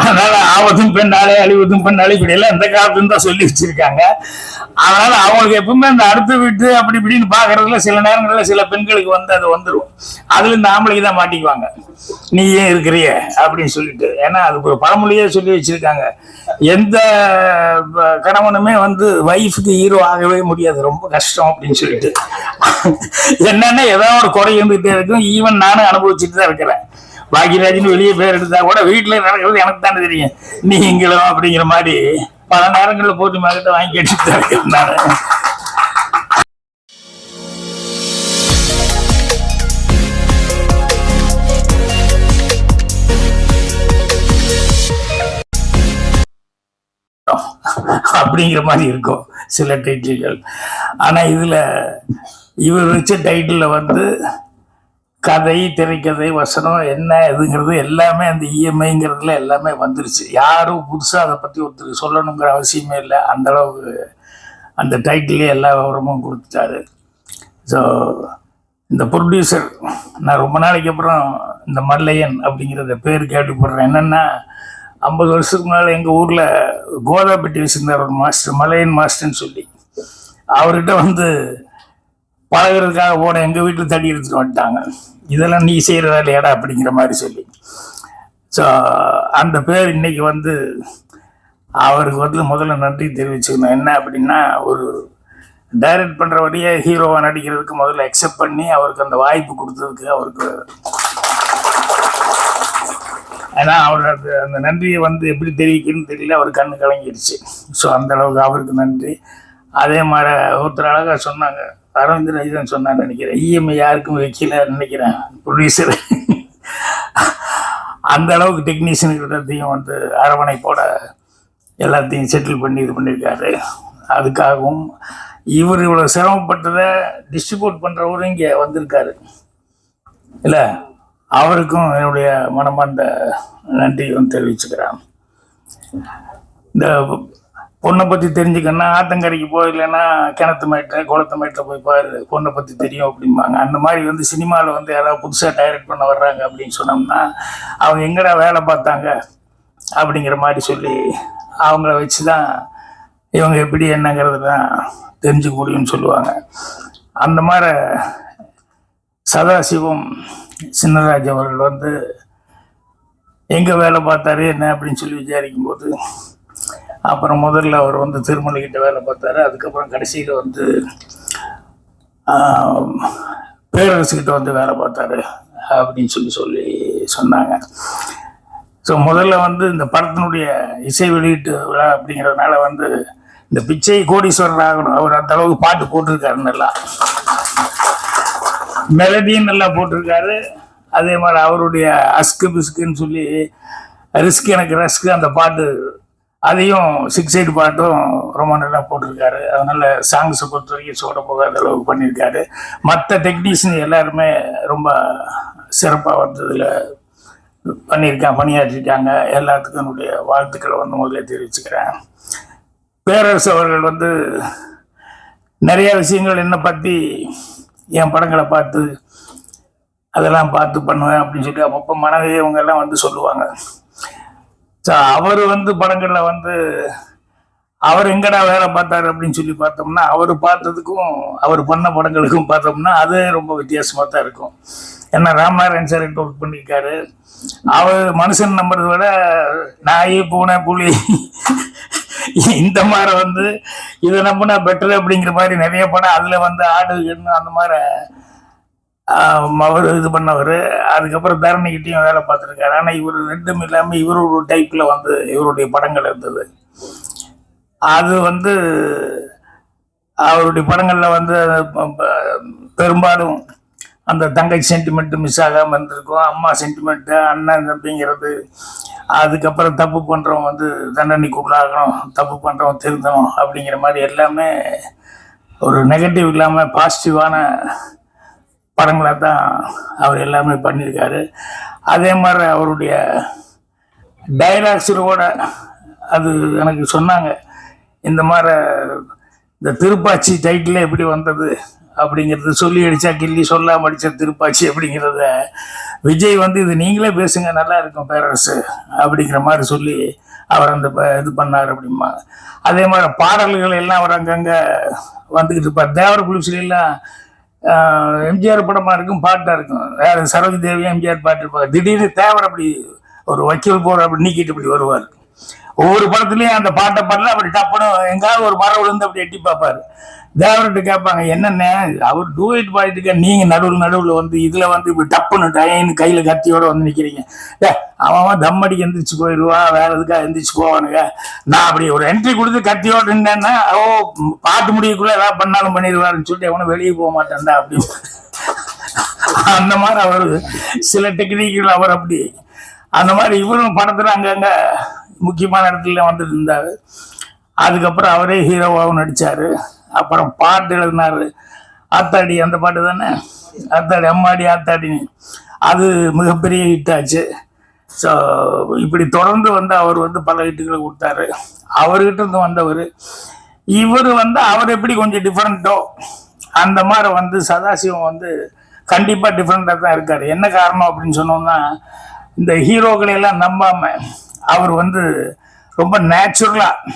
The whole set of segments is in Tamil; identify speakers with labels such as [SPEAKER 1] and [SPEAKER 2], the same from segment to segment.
[SPEAKER 1] அதனால ஆபத்தும் பெண்ணாலே அழிவதும் பெண்ணாலே இப்படி எல்லாம் இந்த காலத்துல தான் சொல்லி வச்சிருக்காங்க. அதனால அவங்களுக்கு எப்பவுமே அந்த அடுத்த வீட்டு அப்படி இப்படின்னு பாக்குறதுல சில நேரங்கள்ல சில பெண்களுக்கு வந்து அது வந்துடும் அதுல இந்த ஆம்பளைக்கு தான் மாட்டிக்குவாங்க. நீ ஏன் இருக்கிறிய? அப்படின்னு சொல்லிட்டு. ஏன்னா அது ஒரு பழமொழியே சொல்லி வச்சிருக்காங்க. எந்த கணவனுமே வந்து வைஃபுக்கு ஹீரோ ஆகவே முடியாது. ரொம்ப கஷ்டம் அப்படின்னு சொல்லிட்டு. என்னன்னா ஏதாவது ஒரு குறை இருந்துகிட்டே இருக்கும். ஈவன் நானும் அனுபவிச்சுட்டு தான் இருக்கிறேன். பாக்யராஜன் வெளியே பேர் எடுத்தா கூட வீட்டுல நடக்கிறது எனக்கு தானே தெரியும். நீங்களும் அப்படிங்கிற மாதிரி பல நேரங்களில் போட்டு மகிட்ட வாங்கி கேட்டு தான் அப்படிங்கிற மாதிரி இருக்கும் சில டைட்டில்கள் ஆனா இதுல இவர் வச்ச டைட்டில் வந்து கதை திரைக்கதை வசனம் என்ன எதுங்கிறது எல்லாமே அந்த இஎம்ஐங்கிறதுல எல்லாமே வந்துருச்சு. யாரும் புதுசாக அதை பற்றி ஒருத்தர் சொல்லணுங்கிற அவசியமே இல்லை. அந்த அளவுக்கு அந்த டைட்டிலே எல்லா விவரமும் கொடுத்துட்டாரு. ஸோ இந்த ப்ரொடியூசர் நான் ரொம்ப நாளைக்கு அப்புறம் இந்த மல்லையன் அப்படிங்கிறத பேர் கேட்டுப்படுறேன். என்னென்னா ஐம்பது வருஷத்துக்கு முன்னால் எங்கள் ஊரில் கோதாப்பட்டி வச்சுருந்தார் ஒரு மாஸ்டர் மலையன் மாஸ்டர்ன்னு சொல்லி. அவர்கிட்ட வந்து பழகுறதுக்காக போன எங்கள் வீட்டில் தடி எடுத்துகிட்டு வந்துட்டாங்க. இதெல்லாம் நீ செய்கிற வேலையாடா அப்படிங்கிற மாதிரி சொல்லி. ஸோ அந்த பேர் இன்னைக்கு வந்து அவருக்கு வந்து முதல்ல நன்றி தெரிவிச்சுக்கணும். என்ன அப்படின்னா ஒரு டைரக்ட் பண்ணுற வழியே ஹீரோவாக நடிக்கிறதுக்கு முதல்ல அக்செப்ட் பண்ணி அவருக்கு அந்த வாய்ப்பு கொடுத்ததுக்கு அவருக்கு ஏன்னா அவர் அந்த அந்த நன்றியை வந்து எப்படி தெரிவிக்கணும்னு தெரியல. அவர் கண்ணு கலங்கிடுச்சு ஸோ அந்த அளவுக்கு அவருக்கு நன்றி. அதே மாதிரி ஒருத்தர் அழகாக சொன்னாங்க. அரவிந்த் ராஜன் சொன்னான்னு நினைக்கிறேன். இஎம்ஐ யாருக்கும் வைக்கல நினைக்கிறேன். ப்ரொடியூசர் அந்த அளவுக்கு டெக்னீஷியன்கிட்டத்தையும் வந்து அரவணைப்போட எல்லாத்தையும் செட்டில் பண்ணி இது பண்ணியிருக்காரு. அதுக்காகவும் இவர் இவ்வளோ சிரமப்பட்டதை டிஸ்ட்ரிபியூட் பண்ணுறவரும் இங்கே வந்திருக்காரு. இல்லை அவருக்கும் என்னுடைய மனமார்ந்த நன்றியும் தெரிவிச்சுக்கிறேன். இந்த பொண்ணை பற்றி தெரிஞ்சுக்கணும்னா ஆத்தங்கரைக்கு போய் இல்லைன்னா கிணத்து மேட்டில் குளத்து மேட்டில் போய் பாரு பொண்ணை பற்றி தெரியும் அப்படிம்பாங்க. அந்த மாதிரி வந்து சினிமாவில் வந்து யாராவது புதுசாக டைரக்ட் பண்ண வர்றாங்க அப்படின்னு சொன்னோம்னா அவங்க எங்கடா வேலை பார்த்தாங்க அப்படிங்கிற மாதிரி சொல்லி அவங்கள வச்சு தான் இவங்க எப்படி என்னங்கிறது தான் தெரிஞ்சுக்க முடியும்னு சொல்லுவாங்க. அந்த மாதிரி சதாசிவம் சின்னராஜ் அவர்கள் வந்து எங்கே வேலை பார்த்தாரு என்ன அப்படின்னு சொல்லி விசாரிக்கும்போது அப்புறம் முதல்ல அவர் வந்து திருமலைக்கிட்ட வேலை பார்த்தாரு. அதுக்கப்புறம் கடைசியில் வந்து பேரரசுக்கிட்ட வந்து வேலை பார்த்தாரு அப்படின்னு சொல்லி சொல்லி சொன்னாங்க. ஸோ முதல்ல வந்து இந்த படத்தினுடைய இசை வெளியீட்டு விழா அப்படிங்கிறதுனால வந்து இந்த பிச்சை கோடீஸ்வரர் ஆகணும். அவர் அந்த அளவுக்கு பாட்டு போட்டிருக்காரு நல்லா. மெலடியும் நல்லா போட்டிருக்காரு. அதே மாதிரி அவருடைய அஸ்கு பிஸ்குன்னு சொல்லி ரிஸ்க் எனக்கு ரஸ்க்கு அந்த பாட்டு அதையும் சிக்ஸ் எயிட் பாட்டும் ரொம்ப நல்லா போட்டிருக்காரு. அதனால சாங்ஸை பொறுத்த வரைக்கும் சோட போகாத அளவுக்கு பண்ணியிருக்காரு. மற்ற டெக்னீஷியன் எல்லாருமே ரொம்ப சிறப்பாக வந்ததில் பண்ணியிருக்காங்க பணியாற்றிருக்காங்க. எல்லாத்துக்கும் என்னுடைய வாழ்த்துக்களை வந்து முதல்ல தெரிவிச்சுக்கிறேன். பேரரசு அவர்கள் வந்து நிறைய விஷயங்கள் என்னை பற்றி என் படங்களை பார்த்து அதெல்லாம் பார்த்து பண்ணுவேன் அப்படின்னு சொல்லி அப்பப்போ மனைவி இவங்க எல்லாம் வந்து சொல்லுவாங்க. அவர் வந்து படங்களில் வந்து அவர் எங்கடா வேலை பார்த்தாரு அப்படின்னு சொல்லி பார்த்தோம்னா அவர் பார்த்ததுக்கும் அவர் பண்ண படங்களுக்கும் பார்த்தோம்னா அது ரொம்ப வித்தியாசமாக தான் இருக்கும். ஏன்னா ராமநாராயண் சார் ஒர்க் பண்ணியிருக்காரு. அவர் மனுஷன் நம்புறதை விட நாய் பூனை புலி இந்த மாதிரி வந்து இதை நம்பினா பெட்டர் அப்படிங்கிற மாதிரி நிறைய படம் அதில் வந்து ஆடு எண்ணு அந்த மாதிரி அவர் இது பண்ணவர். அதுக்கப்புறம் தரணிக்கிட்டையும் வேலை பார்த்துருக்காரு. ஆனால் இவர் ரெண்டும் இல்லாமல் இவர் ஒரு டைப்பில் வந்து இவருடைய படங்கள் இருந்தது. அது வந்து அவருடைய படங்களில் வந்து ப- பெரும்பாலும் அந்த தங்கை சென்டிமெண்ட்டு மிஸ் ஆகாமல் இருந்திருக்கும். அம்மா சென்டிமெண்ட்டு அண்ணன் தம்பிங்கிறது அதுக்கப்புறம் தப்பு பண்ணுறவன் வந்து தண்டனைக்கு உள்ளாகணும். தப்பு பண்ணுறவன் திருந்தணும் அப்படிங்கிற மாதிரி எல்லாமே ஒரு நெகட்டிவ் இல்லாமல் பாசிட்டிவான படங்களாக தான் அவர் எல்லாமே பண்ணியிருக்காரு. அதே மாதிரி அவருடைய டைலாக்ஸோட அது எனக்கு சொன்னாங்க. இந்த மாதிரி இந்த திருப்பாச்சி டைட்டில் எப்படி வந்தது அப்படிங்கிறது சொல்லி அடித்தா கிள்ளி சொல்லாம அடித்த திருப்பாச்சி அப்படிங்கிறத விஜய் வந்து இது நீங்களே பேசுங்க நல்லா இருக்கும் பேரரசு அப்படிங்கிற மாதிரி சொல்லி அவர் அந்த ப- இது பண்ணார் அப்படிமா. அதே மாதிரி பாடல்கள் எல்லாம் அவர் அங்கங்கே வந்துக்கிட்டு இருப்பார். தேவர குளிசிலாம் எம்ஜிஆர் படமா இருக்கும் பாட்டா இருக்கும். வேற சரோஜி தேவி எம்ஜிஆர் பாட்டு இருப்பாங்க திடீர்னு தேவர் அப்படி ஒரு வக்கீல் போற அப்படி நீக்கிட்டு இப்படி வருவார். ஒவ்வொரு படத்துலயும் அந்த பாட்டை பாடல அப்படி டப்புனு எங்காவது ஒரு மரம் விழுந்து அப்படி எட்டி பார்ப்பாரு. தேவர்கிட்ட கேட்பாங்க என்னென்ன அவர் டூயிட் பாடிட்டு நீங்க நடுவில் நடுவில் வந்து இதுல வந்து இப்படி டப்புன்னு டயன்னு கையில கத்தியோட வந்து நிக்கிறீங்க. டே, அவன் அவன் தம் அடிக்க எந்திரிச்சு போயிடுவான் வேற எதுக்கா எந்திரிச்சு போவானுங்க? நான் அப்படி ஒரு என்ட்ரி கொடுத்து கத்தியோட இருந்தேன்னா ஓ பாட்டு முடியக்குள்ள ஏதாவது பண்ணாலும் பண்ணிடுவாருன்னு சொல்லிட்டு எவனும் வெளியே போக மாட்டேன்டா அப்படி. அந்த மாதிரி அவர் சில டெக்னிக்குகள் அவர் அப்படி. அந்த மாதிரி இவரும் படத்துல அங்கங்க முக்கியமான இடத்துல வந்துட்டு இருந்தார் அதுக்கப்புறம் அவரே ஹீரோவாகவும் நடித்தார் அப்புறம் பாட்டு எழுதினார். ஆத்தாடி அந்த பாட்டு தானே? ஆத்தாடி அம்மாடி ஆத்தாடின்னு. அது மிகப்பெரிய ஹிட் ஆச்சு. ஸோ இப்படி தொடர்ந்து வந்து அவர் வந்து பல ஹிட்டுகளை கொடுத்தாரு. அவர்கிட்ட இருந்து வந்தவர். இவர் வந்து அவர் எப்படி கொஞ்சம் டிஃப்ரெண்ட்டோ அந்த மாதிரி வந்து சதாசிவம் வந்து கண்டிப்பாக டிஃப்ரெண்ட்டாக தான் இருக்கார். என்ன காரணம் அப்படின்னு சொன்னோம்னா இந்த ஹீரோக்களை எல்லாம் அவர் வந்து ரொம்ப நேச்சுரலாக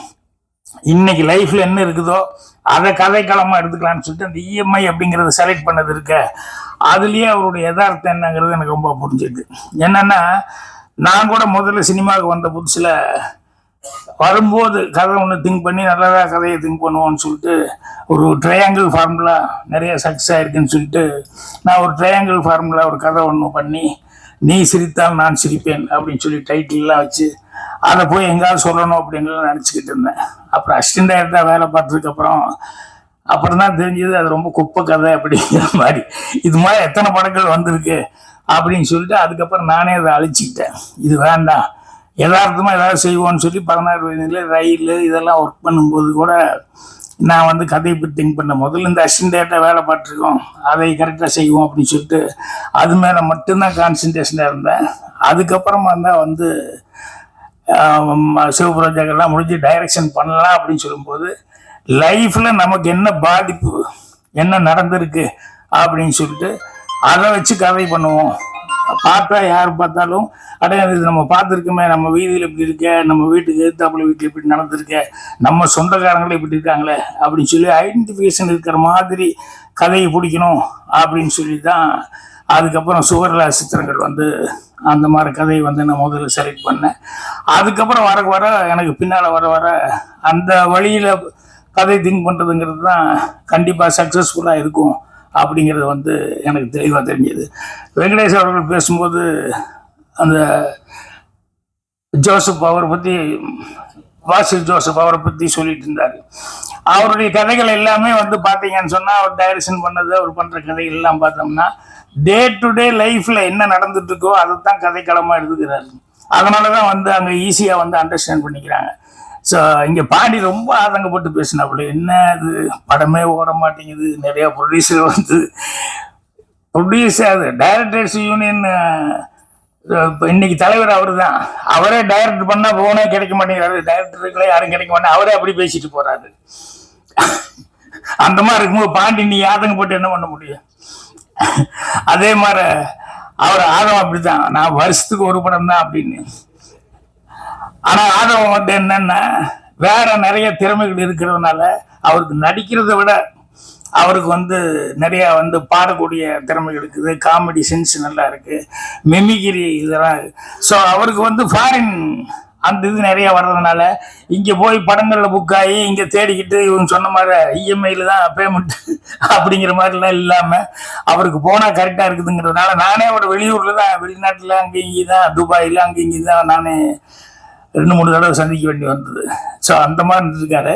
[SPEAKER 1] இன்னைக்கு லைஃப்ல என்ன இருக்குதோ அதை கதைக்களமா எடுத்துக்கலாம்னு சொல்லிட்டு அந்த இஎம்ஐ அப்படிங்கறத செலக்ட் பண்ணது இருக்க. அதுலயே அவருடைய யதார்த்தம் என்னங்கிறது எனக்கு ரொம்ப புரிஞ்சுது என்னன்னா நான் கூட முதல்ல சினிமாவுக்கு வந்த புதுசுல வரும்போது கதை ஒன்று திங்க் பண்ணி நல்லதாக கதையை திங்க் பண்ணுவோம்னு சொல்லிட்டு ஒரு ட்ரையாங்கிள் ஃபார்முலா நிறைய சக்ஸஸ் ஆயிருக்குன்னு சொல்லிட்டு நான் ஒரு ட்ரையாங்கிள் ஃபார்முலா ஒரு கதை ஒன்று பண்ணி நீ சிரித்தால் நான் சிரிப்பேன் அப்படின்னு சொல்லி டைட்டில்லாம் வச்சு அதை போய் எங்காவது சொல்லணும் அப்படின்னு நினச்சிக்கிட்டு இருந்தேன். அப்புறம் அசிஸ்டன்ட் டைரக்டராக வேலை பார்த்ததுக்கு அப்புறம் அப்புறம் தான் தெரிஞ்சது அது ரொம்ப குப்பை கதை அப்படிங்கிற மாதிரி. இது மாதிரி எத்தனை படங்கள் வந்திருக்கு அப்படின்னு சொல்லிட்டு அதுக்கப்புறம் நானே அதை அழிச்சிக்கிட்டேன். இது வேண்டாம். யதார்த்தமாக ஏதாவது செய்வோம்னு சொல்லி பதினாறு வயதுல ரயில் இதெல்லாம் ஒர்க் பண்ணும்போது கூட நான் வந்து கதையை பற்றி திங்க் பண்ண முதல்ல இந்த அசிஸ்டண்ட்டாக வேலை பார்த்துருக்கோம். அதை கரெக்டாக செய்வோம் அப்படின்னு சொல்லிட்டு அது மேலே மட்டும்தான் கான்சன்ட்ரேஷனாக இருந்தேன். அதுக்கப்புறமா தான் வந்து ஆம், சிவபுரஜாக்கெல்லாம் முடிஞ்சு டைரக்ஷன் பண்ணலாம் அப்படின்னு சொல்லும்போது லைஃப்பில் நமக்கு என்ன பாதிப்பு என்ன நடந்திருக்கு அப்படின்னு சொல்லிட்டு அதை வச்சு கதை பண்ணுவோம். பார்த்தா யார் பார்த்தாலும் அடையாது இது நம்ம பார்த்துருக்கோமே நம்ம வீதியில் இப்படி இருக்க நம்ம வீட்டுக்கு எதிர்த்தாப்புல வீட்டில் இப்படி நடந்திருக்க நம்ம சொந்தக்காரங்களே இப்படி இருக்காங்களே அப்படின்னு சொல்லி ஐடென்டிஃபிகேஷன் இருக்கிற மாதிரி கதையை பிடிக்கணும் அப்படின்னு சொல்லி தான் அதுக்கப்புறம் சுவர்லா சித்திரங்கள் வந்து அந்த மாதிரி கதையை வந்து நான் முதல்ல செலக்ட் பண்ணேன். அதுக்கப்புறம் வர வர எனக்கு பின்னால் வர வர அந்த வழியில் கதை திங்க் பண்ணுறதுங்கிறது தான் கண்டிப்பாக சக்ஸஸ்ஃபுல்லாக இருக்கும். அப்படிங்கிறது வந்து எனக்கு தெளிவாக தெரிஞ்சது. வெங்கடேஷ் அவர்கள் பேசும்போது அந்த ஜோசப் அவரை பற்றி வாசில் ஜோசப் அவரை பற்றி சொல்லிட்டு இருந்தார். அவருடைய கதைகள் எல்லாமே வந்து பார்த்தீங்கன்னு சொன்னால் அவர் டைரக்ஷன் பண்ணது அவர் பண்ணுற கதைகள் எல்லாம் பார்த்தோம்னா டே டு டே லைஃப்பில் என்ன நடந்துட்டு இருக்கோ அதை தான் கதைக்களமாக எடுத்துக்கிறாரு அதனால தான் வந்து அங்கே ஈஸியாக வந்து அண்டர்ஸ்டாண்ட் பண்ணிக்கிறாங்க. ஸோ இங்கே பாண்டி ரொம்ப ஆதங்கப்பட்டு பேசினாப்புல என்ன இது? படமே ஓட மாட்டேங்குது. நிறையா ப்ரொடியூசர் வந்து ப்ரொடியூசர் அது டைரக்டர்ஸ் யூனியன் இப்போ இன்னைக்கு தலைவர் அவர் தான் அவரே டைரக்ட் பண்ணால் போனே கிடைக்க மாட்டேங்கிறாரு. டைரக்டருக்குள்ளே யாரும் கிடைக்க மாட்டேன் அவரே அப்படி பேசிட்டு போறாரு. அந்த மாதிரி இருக்கும்போது பாண்டி நீ ஆதங்கப்பட்டு என்ன பண்ண முடியும்? அதே மாதிரி அவர் ஆதம் அப்படிதான். நான் வருஷத்துக்கு ஒரு படம் தான் அப்படின்னு. ஆனால் ஆதவன் வந்து என்னன்னா வேற நிறைய திறமைகள் இருக்கிறதுனால அவருக்கு நடிக்கிறத விட அவருக்கு வந்து நிறையா வந்து பாடக்கூடிய திறமைகள் இருக்குது. காமெடி சென்ஸ் நல்லா இருக்குது மெமிகிரி இதெல்லாம் ஸோ அவருக்கு வந்து ஃபாரின் அந்த இது நிறைய வர்றதுனால இங்கே போய் படங்களில் புக் ஆகி இங்கே தேடிக்கிட்டு இவங்க சொன்ன மாதிரி இஎம்ஐயில் தான் பேமெண்ட் அப்படிங்கிற மாதிரிலாம் இல்லாமல் அவருக்கு போனால் கரெக்டாக இருக்குதுங்கிறதுனால நானே ஒரு வெளியூரில் தான் வெளிநாட்டில் அங்கே இங்கே தான் துபாயில் அங்கே இங்கே தான் நானே ரெண்டு மூணு தடவை சந்திக்க வேண்டி வந்தது. ஸோ அந்த மாதிரி இருந்திருக்காரு.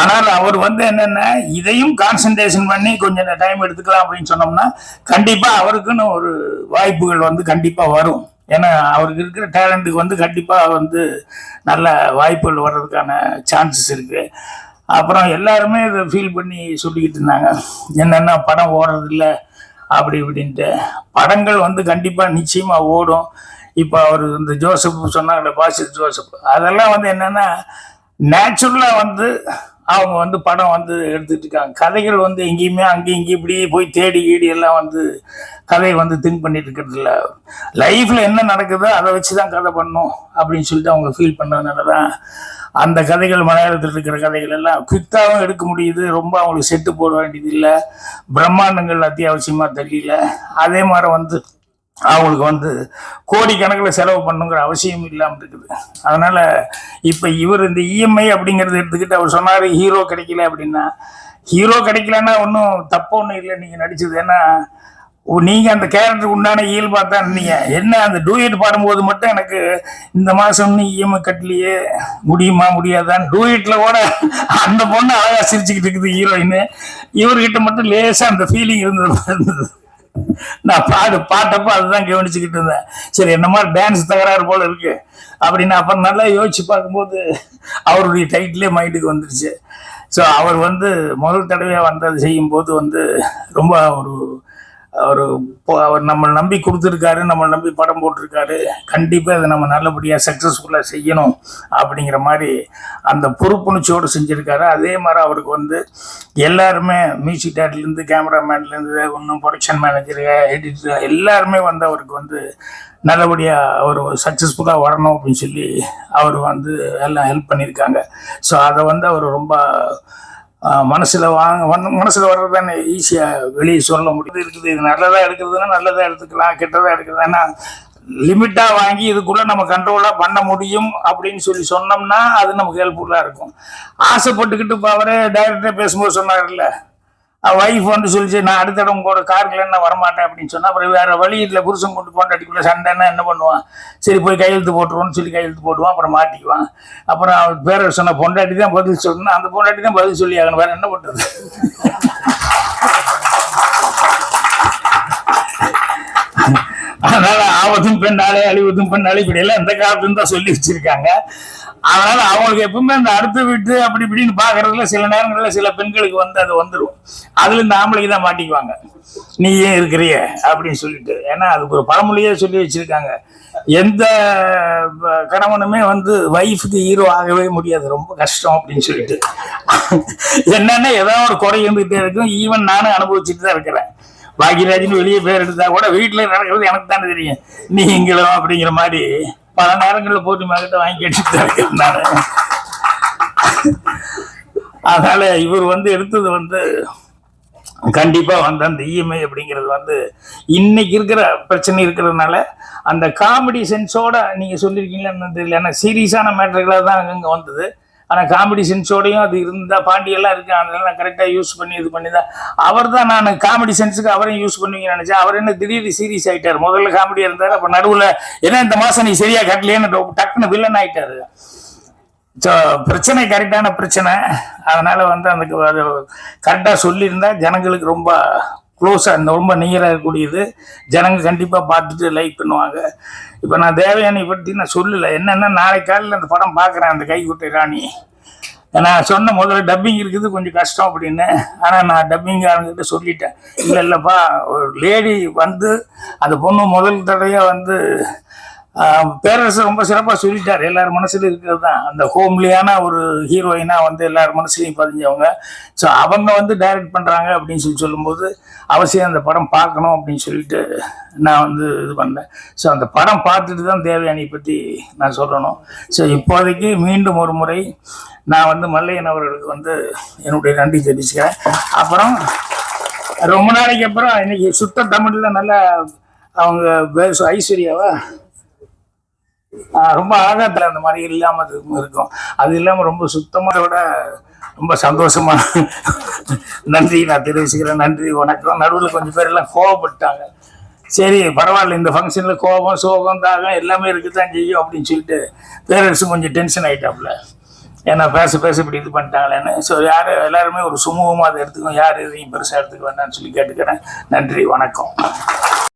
[SPEAKER 1] ஆனால் அவர் வந்து என்னென்ன இதையும் கான்சன்ட்ரேஷன் பண்ணி கொஞ்சம் டைம் எடுத்துக்கலாம் அப்படின்னு சொன்னோம்னா கண்டிப்பாக அவருக்குன்னு ஒரு வாய்ப்புகள் வந்து கண்டிப்பாக வரும். ஏன்னா அவருக்கு இருக்கிற டேலண்ட்டுக்கு வந்து கண்டிப்பாக வந்து நல்ல வாய்ப்புகள் வர்றதுக்கான சான்சஸ் இருக்குது அப்புறம் எல்லாருமே இதை ஃபீல் பண்ணி சொல்லிக்கிட்டு இருந்தாங்க. என்னென்ன படம் ஓடுறதில்ல அப்படி இப்படின்ட்டு. படங்கள் வந்து கண்டிப்பாக நிச்சயமாக ஓடும். இப்போ அவர் இந்த ஜோசப் சொன்னாங்களே பாசித் ஜோசப். அதெல்லாம் வந்து என்னென்னா நேச்சுரலாக வந்து அவங்க வந்து படம் வந்து எடுத்துகிட்டு இருக்காங்க. கதைகள் வந்து எங்கேயுமே அங்கேயும் இங்கேயும் இப்படி போய் தேடி கீடி எல்லாம் வந்து கதையை வந்து திங்க் பண்ணிட்டு இருக்கிறது இல்லை. லைஃப்பில் என்ன நடக்குதோ அதை வச்சு தான் கதை பண்ணும் அப்படின்னு சொல்லிட்டு அவங்க ஃபீல் பண்ணதுனால தான் அந்த கதைகள் மலையாளத்தில் இருக்கிற கதைகள் எல்லாம் குவிக்காகவும் எடுக்க முடியுது. ரொம்ப அவங்களுக்கு செட்டு போட வேண்டியது இல்லை. பிரம்மாண்டங்கள் அத்தியாவசியமாக தெரியல. அதே மாதிரி வந்து அவங்களுக்கு வந்து கோடிக்கணக்கில் செலவு பண்ணுங்கிற அவசியம் இல்லாமல் இருக்குது. அதனால் இப்போ இவர் இந்த இஎம்ஐ அப்படிங்கிறத எடுத்துக்கிட்டு அவர் சொன்னார் ஹீரோ கிடைக்கல அப்படின்னா ஹீரோ கிடைக்கலன்னா ஒன்றும் தப்பு ஒன்றும் இல்லை நீங்கள் நடிச்சது. ஏன்னா நீங்கள் அந்த கேரக்டருக்கு உண்டான இயல்பாக தான் நீங்கள் என்ன அந்த டூயட் பாடும்போது மட்டும் எனக்கு இந்த மாதம் நீ இஎம்ஐ கட்டலையே முடியுமா முடியாதான்னு டூயட்டில் கூட அந்த பொண்ணு அழகாக சிரிச்சுக்கிட்டு இருக்குது ஹீரோயின் இவர்கிட்ட மட்டும் லேசாக அந்த ஃபீலிங் இருந்தது இருந்தது. நான் பாடு பாட்டப்போ அதுதான் கவனிச்சுக்கிட்டு இருந்தேன். சரி என்ன மாதிரி டான்ஸ் தகராறு போல இருக்கு? அப்படின்னு அப்புறம் நல்லா யோசிச்சு பார்க்கும்போது அவருடைய டைட்டிலே மைண்டுக்கு வந்துருச்சு. ஸோ அவர் வந்து முதல் தடவையாக வந்தது செய்யும்போது வந்து ரொம்ப ஒரு அவர் இப்போ அவர் நம்மளை நம்பி கொடுத்துருக்காரு நம்மளை நம்பி படம் போட்டிருக்காரு. கண்டிப்பாக அதை நம்ம நல்லபடியாக சக்ஸஸ்ஃபுல்லாக செய்யணும் அப்படிங்கிற மாதிரி அந்த பொறுப்புணர்ச்சியோடு செஞ்சுருக்காரு. அதே மாதிரி அவருக்கு வந்து எல்லாருமே மியூசிக் டேரக்டர்லேருந்து கேமராமேன்லேருந்து இன்னும் ப்ரொடக்ஷன் மேனேஜர் எடிட்டர் எல்லாருமே வந்து அவருக்கு வந்து நல்லபடியாக அவர் சக்ஸஸ்ஃபுல்லாக வரணும் அப்படின்னு சொல்லி அவர் வந்து எல்லாம் ஹெல்ப் பண்ணியிருக்காங்க. ஸோ அதை வந்து அவர் ரொம்ப மனசில் வாங்க மனசில் வர்றது தானே ஈஸியாக வெளியே சொல்ல முடியுது இருக்குது இது நல்லதாக எடுக்கிறதுனா நல்லதாக எடுத்துக்கலாம் கெட்டதாக எடுக்கிறதுனா லிமிட்டாக வாங்கி இதுக்குள்ளே நம்ம கண்ட்ரோலாக பண்ண முடியும் அப்படின்னு சொல்லி சொன்னோம்னா அது நமக்கு ஹெல்ப்ஃபுல்லாக இருக்கும். ஆசைப்பட்டுக்கிட்டு இப்போ அவரே டைரக்டர் பேசும்போது சொன்னார்ல ஒய்ஃப் வந்து சொல்லிச்சு நான் அடுத்த இடம் கூட காருக்குள்ள என்ன வரமாட்டேன் அப்படின்னு சொன்னா அப்புறம் வேற வழி இல்லை புருஷன் கொண்டு பொண்டாட்டிக்குள்ளே சண்டைன்னா என்ன பண்ணுவான்? சரி போய் கையெழுத்து போட்டுருவோம்னு சொல்லி கையெழுத்து போட்டுவான் அப்புறம் மாட்டிக்குவான். அப்புறம் பேரர் சொன்ன பொண்டாட்டி தான் பதில் சொல்லணும் அந்த பொண்டாட்டி தான் பதில் சொல்லி ஆகணும். வேற என்ன பண்றது? அதனால ஆபத்தும் பெண்ணாலே அழிவதும் பெண்ணாலே இப்படி எல்லாம் இந்த காலத்துல தான் சொல்லி வச்சிருக்காங்க. அதனால அவங்களுக்கு எப்பவுமே அந்த அடுத்த வீட்டு அப்படி இப்படின்னு பாக்குறதுல சில நேரங்கள்ல சில பெண்களுக்கு வந்து அது வந்துடும் அதுல இந்த ஆம்பளைக்கு தான் மாட்டிக்குவாங்க. நீ ஏன் இருக்கிறிய? அப்படின்னு சொல்லிட்டு. ஏன்னா அதுக்கு ஒரு பழமொழியே சொல்லி வச்சிருக்காங்க. எந்த கணவனுமே வந்து ஒய்ஃபுக்கு ஹீரோ ஆகவே முடியாது. ரொம்ப கஷ்டம் அப்படின்னு சொல்லிட்டு. என்னன்னா ஏதோ ஒரு குறை இருந்துகிட்டே இருக்கும். ஈவன் நானும் அனுபவிச்சுட்டு தான் இருக்கிறேன். பாக்கியராஜின்னு வெளியே பேர் எடுத்தா கூட வீட்டுல நடக்கிறது எனக்கு தானே தெரியும். நீங்களும் அப்படிங்கிற மாதிரி பல நேரங்களில் போட்டு மகிட்ட வாங்கி கேட்டு நான் அதனால இவர் வந்து எடுத்தது வந்து கண்டிப்பா வந்து அந்த இஎம்ஐ அப்படிங்கிறது வந்து இன்னைக்கு இருக்கிற பிரச்சனை இருக்கிறதுனால அந்த காமெடி சென்ஸோட நீங்க சொல்லியிருக்கீங்களா தெரியல. ஏன்னா சீரியஸான மேட்டர்களாக தான் அங்கங்க வந்தது. ஆனால் காமெடி சென்ஸோடையும் அது இருந்தால் பாண்டியெல்லாம் இருக்கு. அதனால நான் கரெக்டாக யூஸ் பண்ணி இது பண்ணி தான். அவர் தான் நான் காமெடி சென்ஸுக்கு அவரையும் யூஸ் பண்ணுவீங்கன்னு நினச்சேன். அவர் என்ன திடீர்னு சீரியஸ் ஆகிட்டார் முதல்ல காமெடியாக இருந்தார். அப்போ நடுவில் ஏன்னா இந்த மாதம் நீ சரியாக கட்டலையேன்னு டக்குன்னு வில்லன் ஆகிட்டார் ஸோ பிரச்சனை கரெக்டான பிரச்சனை. அதனால் வந்து அந்த கரெக்டாக சொல்லியிருந்தால் ஜனங்களுக்கு ரொம்ப க்ளோஸாக இந்த ரொம்ப நியராக இருக்கக்கூடியது ஜனங்க கண்டிப்பாக பார்த்துட்டு லைக் பண்ணுவாங்க. இப்போ நான் தேவயானி பற்றி நான் சொல்லலை. என்னென்னா நாளைக்கு காலையில் அந்த படம் பார்க்குறேன் அந்த கைக்குட்டை ராணி. நான் சொன்ன முதல்ல டப்பிங் இருக்குது கொஞ்சம் கஷ்டம் அப்படின்னு. ஆனால் நான் டப்பிங் ஆளுங்கிட்ட சொல்லிட்டேன். இல்லை இல்லைப்பா ஒரு லேடி வந்து அந்த பொண்ணு முதல் தடையாக வந்து பேரரசு ரொம்ப சிறப்பாக சொல்லிட்டார். எல்லார் மனசுலையும் இருக்கிறது தான் அந்த ஹோம்லியான ஒரு ஹீரோயினாக வந்து எல்லார் மனசுலையும் பதிஞ்சவங்க. ஸோ அவங்க வந்து டைரக்ட் பண்ணுறாங்க அப்படின்னு சொல்லி சொல்லும்போது அவசியம் அந்த படம் பார்க்கணும் அப்படின்னு சொல்லிட்டு நான் வந்து இது பண்ணேன். ஸோ அந்த படம் பார்த்துட்டு தான் தேவயானி பற்றி நான் சொல்லணும். ஸோ இப்போதைக்கு மீண்டும் ஒரு முறை நான் வந்து மல்லையன் அவர்களுக்கு வந்து என்னுடைய நன்றி தெரிவிச்சுக்கிறேன். அப்புறம் ரொம்ப நாளைக்கு அப்புறம் இன்னைக்கு சுத்த தமிழில் நல்லா அவங்க ஐஸ்வர்யாவா? ரொம்ப ஆகாத்தில் அந்த மாதிரி இல்லாம இருக்கும். இருக்கும் அது இல்லாம ரொம்ப சுத்தமாக விட ரொம்ப சந்தோஷமா. நன்றி நான் தெரிவிச்சுக்கிறேன். நன்றி வணக்கம். நடுவில் கொஞ்சம் பேர் எல்லாம் கோவப்பட்டாங்க. சரி பரவாயில்ல இந்த ஃபங்க்ஷனில் கோபம் சோகம் தாகம் எல்லாமே இருக்குதான் செய்யும் அப்படின்னு சொல்லிட்டு பேரண்ட்ஸும் கொஞ்சம் டென்ஷன் ஆயிட்டாப்புல. ஏன்னா பேச பேச இப்படி இது பண்ணிட்டாங்களேன்னு. ஸோ யார் எல்லாருமே ஒரு சுமூகமாக அதை எடுத்துக்கோ யார் எதையும் பெருசாக எடுத்துக்க வேண்டாம்னு சொல்லி கேட்டுக்கிறேன். நன்றி வணக்கம்.